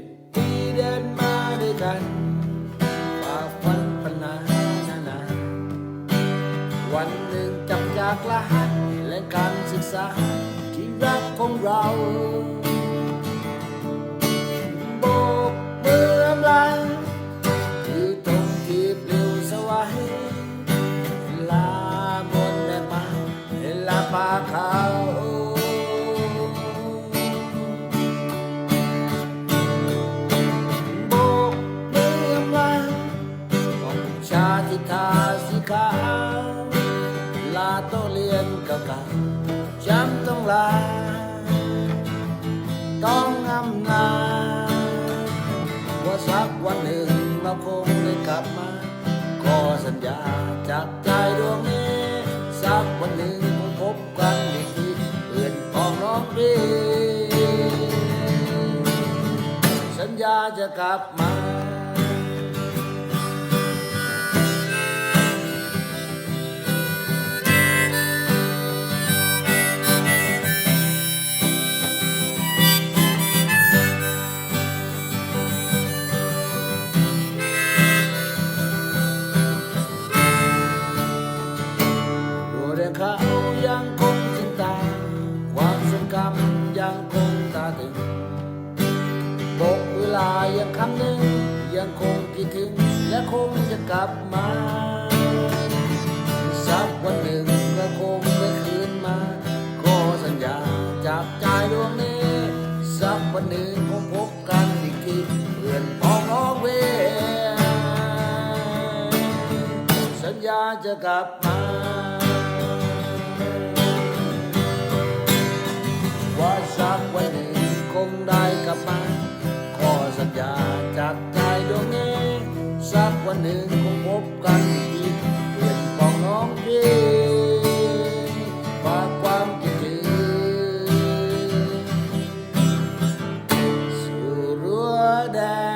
ดที่เดินมาด้วยกันฝ่าฟันปัญหานานา วันหนึ่งจับจากละหันและการศึกษาที่รักของเรา ชาติทาสีขาวลาโตเรียนเก่าๆจำต้องลา ต้องอำลาว่าสักวันหนึ่งเราคงได้กลับมา ขอสัญญาจากใจดวงนี้ สักวันหนึ่งคงพบกันอีกทีเพื่อนของน้องดีสัญญาจะกลับมา ความทรงจำยังคงตาถึงบอกเวลายังคำหนึ่งยังคงคิดถึง และคงจะกลับมา สักวันหนึ่งก็คงได้คืนมา ขอสัญญาจากใจดวงนี้ สักวันหนึ่งคงพบกันอีกทีเพื่อนพ้องน้องเวสัญญาจะกลับมา วันหนึ่งคงพบกันอีกทีเพื่อนของน้องพี่ฝากความคิดถึงสู่รั้วแดน